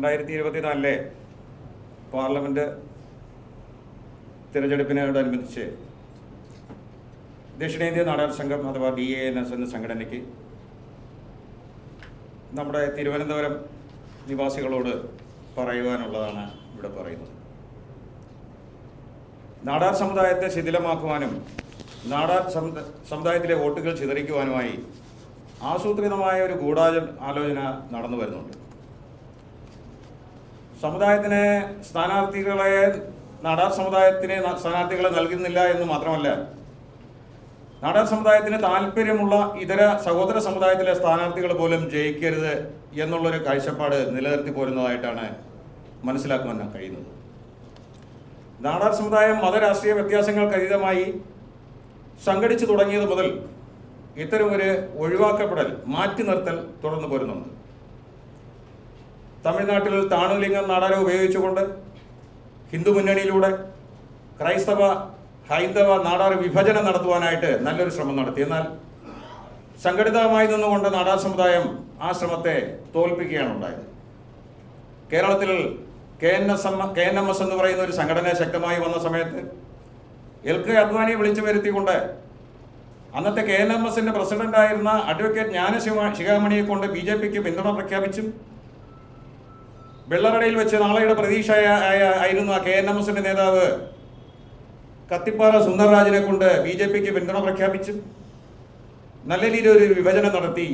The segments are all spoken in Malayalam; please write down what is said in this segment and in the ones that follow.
രണ്ടായിരത്തി ഇരുപത്തിനാലിലെ പാർലമെന്റ് തിരഞ്ഞെടുപ്പിനോടനുബന്ധിച്ച് ദക്ഷിണേന്ത്യ നാടക സംഘം അഥവാ ഡി എ എൻ എസ് എന്ന സംഘടനയ്ക്ക് നമ്മുടെ തിരുവനന്തപുരം നിവാസികളോട് പറയുവാനുള്ളതാണ് ഇവിടെ പറയുന്നത്. നാടാർ സമുദായത്തെ ശിഥിലമാക്കുവാനും നാടാർ സമുദ- സമുദായത്തിലെ വോട്ടുകൾ ചിതറിക്കുവാനുമായി ആസൂത്രിതമായ ഒരു ഗൂഢാച ആലോചന നടന്നു വരുന്നുണ്ട്. സമുദായത്തിന് സ്ഥാനാർത്ഥികളെ നാടാർ സമുദായത്തിന് സ്ഥാനാർത്ഥികളെ നൽകുന്നില്ല എന്ന് മാത്രമല്ല നാടാർ സമുദായത്തിന് താല്പര്യമുള്ള ഇതര സഹോദര സമുദായത്തിലെ സ്ഥാനാർത്ഥികൾ പോലും ജയിക്കരുത് എന്നുള്ളൊരു കാഴ്ചപ്പാട് നിലനിർത്തി പോരുന്നതായിട്ടാണ് മനസ്സിലാക്കുവാൻ കഴിയുന്നത്. നാടാർ സമുദായം മതരാഷ്ട്രീയ വ്യത്യാസങ്ങൾക്ക് അതീതമായി സംഘടിച്ചു തുടങ്ങിയത് മുതൽ ഇത്തരമൊരു ഒഴിവാക്കപ്പെടൽ മാറ്റി നിർത്തൽ തുടർന്നു പോരുന്നുണ്ട്. തമിഴ്നാട്ടിൽ താണുലിംഗം നാടകം ഉപയോഗിച്ചുകൊണ്ട് ഹിന്ദു മുന്നണിയിലൂടെ ക്രൈസ്തവ ഹൈന്ദവ നാടാർ വിഭജനം നടത്തുവാനായിട്ട് നല്ലൊരു ശ്രമം നടത്തി. എന്നാൽ സംഘടിതമായി നിന്നുകൊണ്ട് നാടാർ സമുദായം ആ ശ്രമത്തെ തോൽപ്പിക്കുകയാണ് ഉണ്ടായത്. കേരളത്തിൽ K N S M K N M S എന്ന് പറയുന്ന ഒരു സംഘടന ശക്തമായി വന്ന സമയത്ത് എൽ കെ അദ്വാനിയെ വിളിച്ചു വരുത്തിക്കൊണ്ട് അന്നത്തെ കെ എൻ എം എസിന്റെ പ്രസിഡന്റായിരുന്ന അഡ്വക്കേറ്റ് ജ്ഞാനശിവ ശിഖാമണിയെ കൊണ്ട് ബി ജെ പിക്ക് പിന്തുണ പ്രഖ്യാപിച്ചും വെള്ളറടയിൽ വെച്ച് നാളെയുടെ പ്രതീക്ഷ ആയിരുന്ന കെ എൻ എം എസിന്റെ നേതാവ്. കത്തിപ്പാറ സുന്ദർരാജിനെ കൊണ്ട് ബി ജെ പിക്ക് പിന്തുണ പ്രഖ്യാപിച്ചു നല്ല രീതിയിൽ ഒരു വിഭജനം നടത്തി.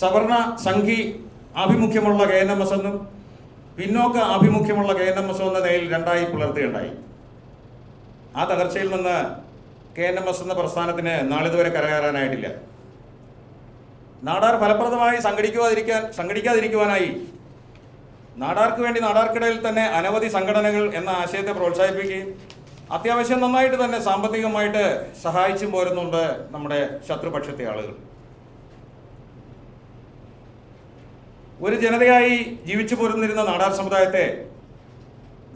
സവർണ സംഘി ആഭിമുഖ്യമുള്ള കെ എൻ എം എസ് എന്നും പിന്നോക്ക ആഭിമുഖ്യമുള്ള കെ എൻ എം എസ് എന്ന നിലയിൽ രണ്ടായി പുലർത്തുകയുണ്ടായി. ആ തകർച്ചയിൽ നിന്ന് കെ എൻ എം എസ് എന്ന പ്രസ്ഥാനത്തിന് നാളിതുവരെ കരകയറാനായിട്ടില്ല. നാടാർ ഫലപ്രദമായി സംഘടിക്കാതിരിക്കാൻ സംഘടിക്കാതിരിക്കുവാനായി നാടാർക്ക് വേണ്ടി നാടാർക്കിടയിൽ തന്നെ അനവധി സംഘടനകൾ എന്ന ആശയത്തെ പ്രോത്സാഹിപ്പിക്കുകയും അത്യാവശ്യം നന്നായിട്ട് തന്നെ സാമ്പത്തികമായിട്ട് സഹായിച്ചും പോരുന്നുണ്ട് നമ്മുടെ ശത്രുപക്ഷത്തെ ആളുകൾ. ഒരു ജനതയായി ജീവിച്ചു പോരുന്നിരുന്ന നാടാർ സമുദായത്തെ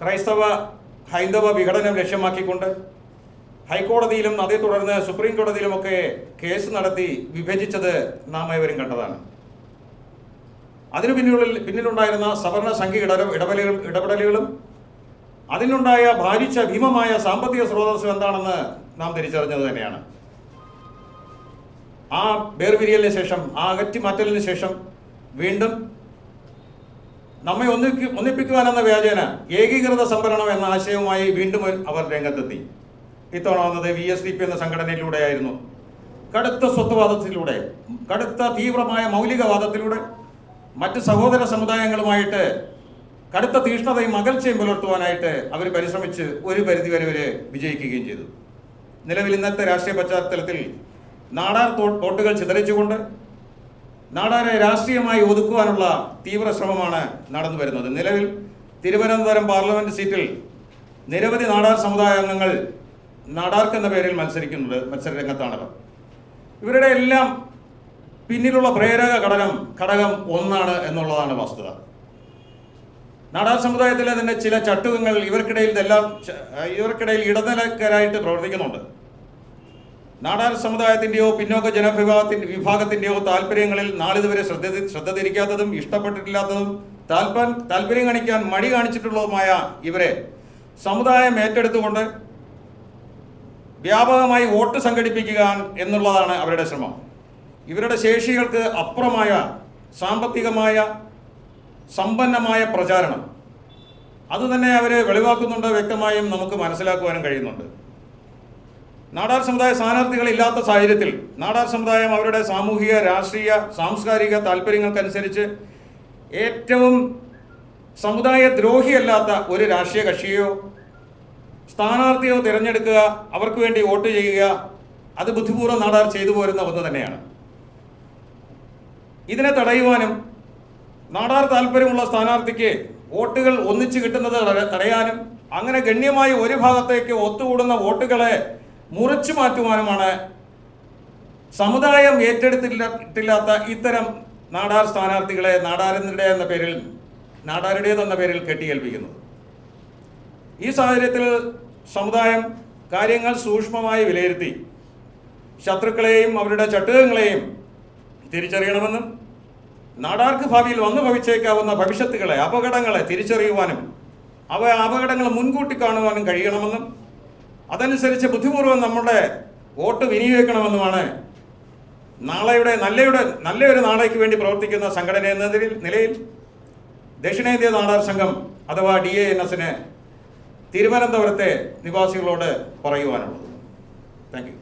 ക്രൈസ്തവ ഹൈന്ദവ വിഘടനം ലക്ഷ്യമാക്കിക്കൊണ്ട് ഹൈക്കോടതിയിലും അതേ തുടർന്ന് സുപ്രീം കോടതിയിലുമൊക്കെ കേസ് നടത്തി വിഭജിച്ചത് നാം ഏവരും കണ്ടതാണ്. അതിനു പിന്നിലുള്ളിൽ പിന്നിലുണ്ടായിരുന്ന സവർണ സംഘി ഇട ഇടപെടലുകൾ ഇടപെടലുകളും അതിനുണ്ടായ ഭാരിച്ച ഭീമമായ സാമ്പത്തിക സ്രോതസ്സും എന്താണെന്ന് നാം തിരിച്ചറിഞ്ഞത് തന്നെയാണ്. ആ വേർപിരിയലിന് ശേഷം ആ അകറ്റി മാറ്റലിന് ശേഷം വീണ്ടും നമ്മെ ഒന്നിക്ക് ഒന്നിപ്പിക്കുവാനെന്ന വ്യാജേന ഏകീകൃത സംഭരണം എന്ന ആശയവുമായി വീണ്ടും അവർ രംഗത്തെത്തി. ഇത്തവണ വന്നത് വി എസ് ഡി പി എന്ന സംഘടനയിലൂടെയായിരുന്നു. കടുത്ത സ്വത്വവാദത്തിലൂടെ കടുത്ത തീവ്രമായ മൗലികവാദത്തിലൂടെ മറ്റ് സഹോദര സമുദായങ്ങളുമായിട്ട് കടുത്ത തീഷ്ണതയും അകൽച്ചയും പുലർത്തുവാനായിട്ട് അവർ പരിശ്രമിച്ച് ഒരു പരിധിവരെ വരെ വിജയിക്കുകയും ചെയ്തു. നിലവിൽ ഇന്നത്തെ രാഷ്ട്രീയ പശ്ചാത്തലത്തിൽ നാടാർ തോട്ടുകൾ ചിതറിച്ചുകൊണ്ട് നാടാരെ രാഷ്ട്രീയമായി ഒതുക്കുവാനുള്ള തീവ്ര ശ്രമമാണ് നടന്നു വരുന്നത്. നിലവിൽ തിരുവനന്തപുരം പാർലമെന്റ് സീറ്റിൽ നിരവധി നാടാർ സമുദായ അംഗങ്ങൾ നാടാർക്ക് എന്ന പേരിൽ മത്സരിക്കുന്നുണ്ട് മത്സര രംഗത്താണവർ ഇവരുടെ എല്ലാം പിന്നിലുള്ള പ്രേരക ഘടകം ഘടകം ഒന്നാണ് എന്നുള്ളതാണ് വസ്തുത. നാടാർ സമുദായത്തിലെ തന്നെ ചില ചട്ടുകങ്ങൾ ഇവർക്കിടയിൽ ഇതെല്ലാം ഇവർക്കിടയിൽ ഇടനിലക്കാരായിട്ട് പ്രവർത്തിക്കുന്നുണ്ട്. നാടാർ സമുദായത്തിന്റെയോ പിന്നോക്ക ജനവിഭാഗത്തിന്റെ വിഭാഗത്തിന്റെയോ താല്പര്യങ്ങളിൽ നാളിതുവരെ ശ്രദ്ധ ശ്രദ്ധ തിരിക്കാത്തതും ഇഷ്ടപ്പെട്ടിട്ടില്ലാത്തതും താല്പ താല്പര്യം കാണിക്കാൻ മടി കാണിച്ചിട്ടുള്ളതുമായ ഇവരെ സമുദായം ഏറ്റെടുത്തുകൊണ്ട് വ്യാപകമായി വോട്ട് സംഘടിപ്പിക്കുക എന്നുള്ളതാണ് അവരുടെ ശ്രമം. ഇവരുടെ ശേഷികൾക്ക് അപ്പുറമായ സാമ്പത്തികമായ സമ്പന്നമായ പ്രചാരണം. അത് തന്നെ അവർ വെളിവാക്കുന്നുണ്ട് വ്യക്തമായും നമുക്ക് മനസ്സിലാക്കുവാനും കഴിയുന്നുണ്ട്. നാടാർ സമുദായ സ്ഥാനാർത്ഥികൾ ഇല്ലാത്ത സാഹചര്യത്തിൽ നാടാർ സമുദായം അവരുടെ സാമൂഹിക രാഷ്ട്രീയ സാംസ്കാരിക താല്പര്യങ്ങൾക്കനുസരിച്ച് ഏറ്റവും സമുദായ ദ്രോഹിയല്ലാത്ത ഒരു രാഷ്ട്രീയ കക്ഷിയോ സ്ഥാനാർത്ഥിയോ തിരഞ്ഞെടുക്കുക അവർക്ക് വേണ്ടി വോട്ട് ചെയ്യുക അത് ബുദ്ധിപൂർവം നാടാർ ചെയ്തു പോരുന്ന ഒന്ന് തന്നെയാണ്. ഇതിനെ തടയുവാനും നാടാർ താല്പര്യമുള്ള സ്ഥാനാർത്ഥിക്ക് വോട്ടുകൾ ഒന്നിച്ചു കിട്ടുന്നത് തട- തടയാനും അങ്ങനെ ഗണ്യമായി ഒരു ഭാഗത്തേക്ക് ഒത്തുകൂടുന്ന വോട്ടുകളെ മുറിച്ചു മാറ്റുവാനുമാണ് സമുദായം ഏറ്റെടുത്തിട്ടില്ലാത്ത ഇത്തരം നാടാർ സ്ഥാനാർത്ഥികളെ നാടാരുടെ എന്ന പേരിൽ നാടാരുടേതെന്ന പേരിൽ കെട്ടിയേൽപ്പിക്കുന്നത്. ഈ സാഹചര്യത്തിൽ സമുദായം കാര്യങ്ങൾ സൂക്ഷ്മമായി വിലയിരുത്തി ശത്രുക്കളെയും അവരുടെ ചട്ടുകങ്ങളെയും തിരിച്ചറിയണമെന്നും നാടാർക്ക് ഭാവിയിൽ വന്നു ഭവിച്ചേക്കാവുന്ന ഭവിഷ്യത്തുകളെ അപകടങ്ങളെ തിരിച്ചറിയുവാനും അവ അപകടങ്ങൾ മുൻകൂട്ടി കാണുവാനും കഴിയണമെന്നും അതനുസരിച്ച് ബുദ്ധിപൂർവം നമ്മുടെ വോട്ട് വിനിയോഗിക്കണമെന്നുമാണ് നാളെയുടെ നല്ലയുടെ നല്ലയൊരു നാളേക്ക് വേണ്ടി പ്രവർത്തിക്കുന്ന സംഘടന എന്ന നിലയിൽ- നിലയിൽ ദക്ഷിണേന്ത്യ നാടാർ സംഘം അഥവാ ഡി എ എൻ എസിന് തിരുവനന്തപുരത്തെ നിവാസികളോട് പറയുവാനുള്ളത്. Thank you.